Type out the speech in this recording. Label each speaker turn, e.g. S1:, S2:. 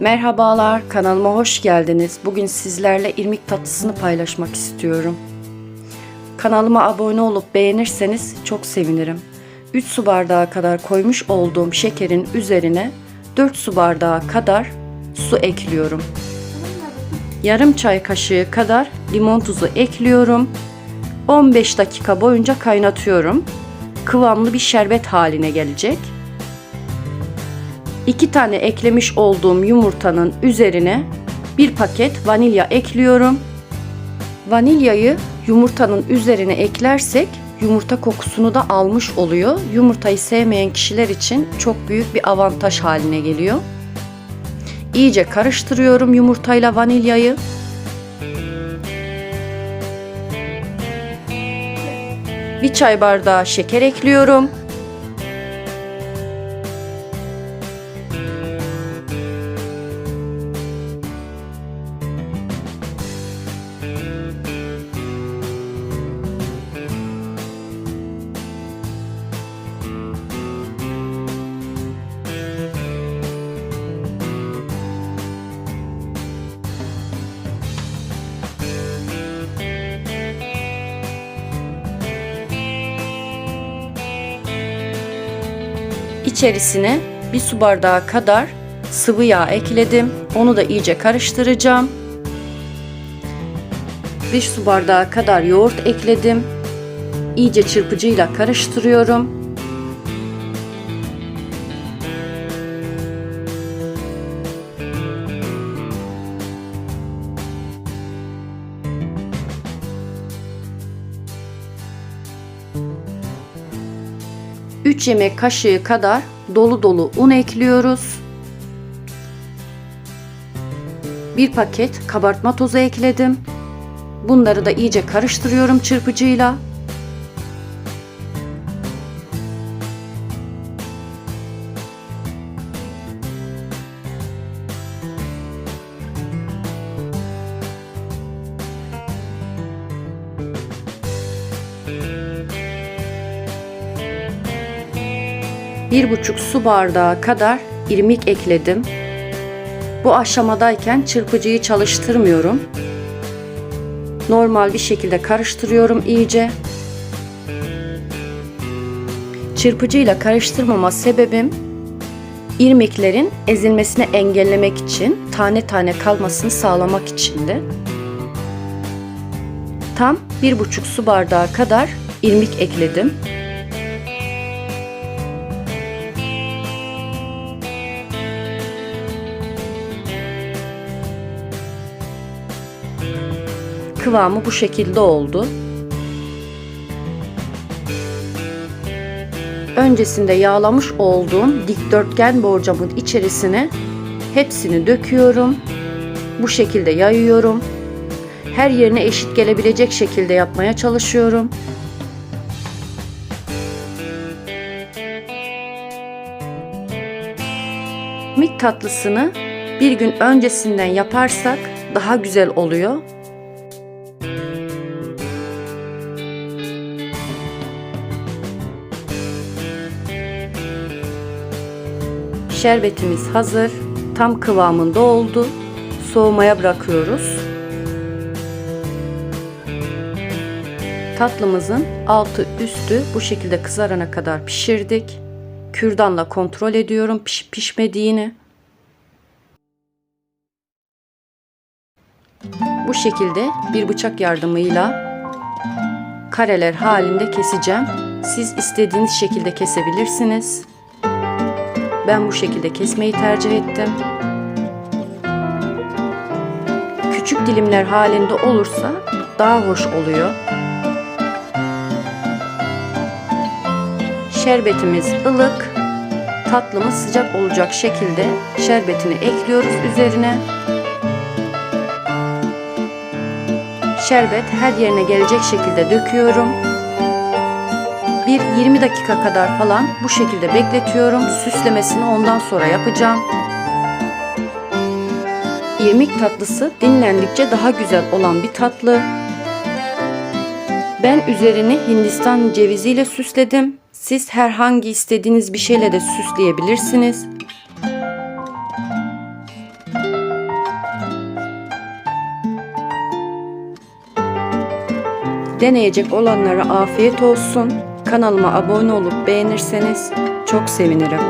S1: Merhabalar, kanalıma hoş geldiniz. Bugün sizlerle irmik tatlısını paylaşmak istiyorum. Kanalıma abone olup beğenirseniz çok sevinirim. 3 su bardağı kadar koymuş olduğum şekerin üzerine 4 su bardağı kadar su ekliyorum. Yarım çay kaşığı kadar limon tuzu ekliyorum. 15 dakika boyunca kaynatıyorum. Kıvamlı bir şerbet haline gelecek. 2 tane eklemiş olduğum yumurtanın üzerine bir paket vanilya ekliyorum. Vanilyayı yumurtanın üzerine eklersek yumurta kokusunu da almış oluyor. Yumurtayı sevmeyen kişiler için çok büyük bir avantaj haline geliyor. İyice karıştırıyorum yumurtayla vanilyayı. Bir çay bardağı şeker ekliyorum. İçerisine bir su bardağı kadar sıvı yağ ekledim. Onu da iyice karıştıracağım. Bir su bardağı kadar yoğurt ekledim. İyice çırpıcıyla karıştırıyorum. Üç yemek kaşığı kadar dolu dolu un ekliyoruz. Bir paket kabartma tozu ekledim. Bunları da iyice karıştırıyorum çırpıcıyla. Bir buçuk su bardağı kadar irmik ekledim. Bu aşamadayken çırpıcıyı çalıştırmıyorum. Normal bir şekilde karıştırıyorum iyice. Çırpıcıyla karıştırmama sebebim irmiklerin ezilmesini engellemek için, tane tane kalmasını sağlamak içindi. Tam bir buçuk su bardağı kadar irmik ekledim. Kıvamı bu şekilde oldu. Öncesinde yağlamış olduğum dikdörtgen borcamın içerisine hepsini döküyorum. Bu şekilde yayıyorum. Her yerine eşit gelebilecek şekilde yapmaya çalışıyorum. Mik tatlısını bir gün öncesinden yaparsak daha güzel oluyor. Şerbetimiz hazır. Tam kıvamında oldu. Soğumaya bırakıyoruz. Tatlımızın altı üstü bu şekilde kızarana kadar pişirdik. Kürdanla kontrol ediyorum piş pişmediğini. Bu şekilde bir bıçak yardımıyla kareler halinde keseceğim. Siz istediğiniz şekilde kesebilirsiniz. Ben bu şekilde kesmeyi tercih ettim. Küçük dilimler halinde olursa daha hoş oluyor. Şerbetimiz ılık, tatlımız sıcak olacak şekilde şerbetini ekliyoruz üzerine. Şerbet her yerine gelecek şekilde döküyorum bir 20 dakika kadar falan bu şekilde bekletiyorum. Süslemesini ondan sonra yapacağım. İrmik tatlısı dinlendikçe daha güzel olan bir tatlı. Ben üzerini Hindistan ceviziyle süsledim. Siz herhangi istediğiniz bir şeyle de süsleyebilirsiniz. Deneyecek olanlara afiyet olsun. Kanalıma abone olup beğenirseniz çok sevinirim.